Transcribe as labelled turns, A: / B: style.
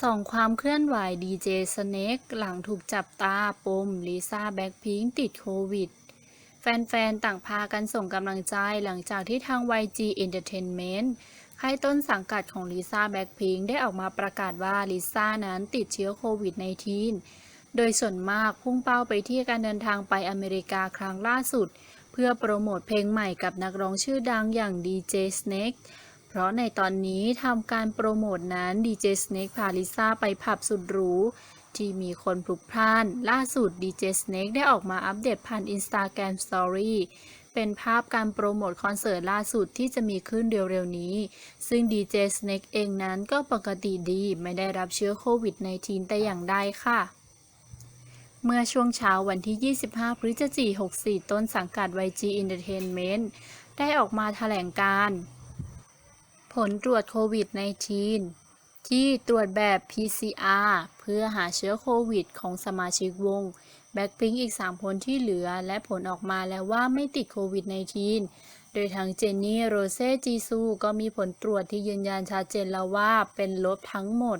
A: ส่องความเคลื่อนไหวดีเจสเน็กหลังถูกจับตาปมลิซ่าแบ็คพิงติดโควิด แฟนๆ ต่างพากันส่งกำลังใจหลังจากที่ทาง YG Entertainment ค่ายต้นสังกัดของลิซ่าแบ็คพิงได้ออกมาประกาศว่าลิซ่านั้นติดเชื้อโควิด -19 โดยส่วนมากพุ่งเป้าไปที่การเดินทางไปอเมริกาครั้งล่าสุด เพื่อโปรโมทเพลงใหม่กับนักร้องชื่อดังอย่าง DJ Snake เเพราะในตอนนี้ทำการโปรโมทนั้น DJ Snake พาลิซ่าไปผับสุดหรู ที่มีคนพลุกพล่าน ล่าสุด DJ Snake ได้ออกมาอัปเดตผ่าน Instagram Story เป็นภาพการโปรโมทคอนเสิร์ตล่าสุดที่จะมีขึ้นเร็วๆนี้ ซึ่ง DJ Snake เองนั้นก็ปกติดีไม่ได้รับเชื้อโควิด -19 แต่อย่างใดค่ะเมื่อช่วงเช้าวันที่ 25 พฤศจิกายน 64 ต้นสังกัด YG Entertainment ได้ออกมาแถลงการ ผลตรวจโควิด -19 ที่ตรวจแบบ PCR เพื่อหาเชื้อโควิด ของสมาชิกวงแบ็คพิงอีก 3 คนที่เหลือ และผลออกมาแล้วว่าไม่ติดโควิด -19 โดยทางเจนนี่ โรเซ่จีซู ก็มีผลตรวจที่ยืนยันชัดเจนแล้วว่าเป็นลบทั้งหมด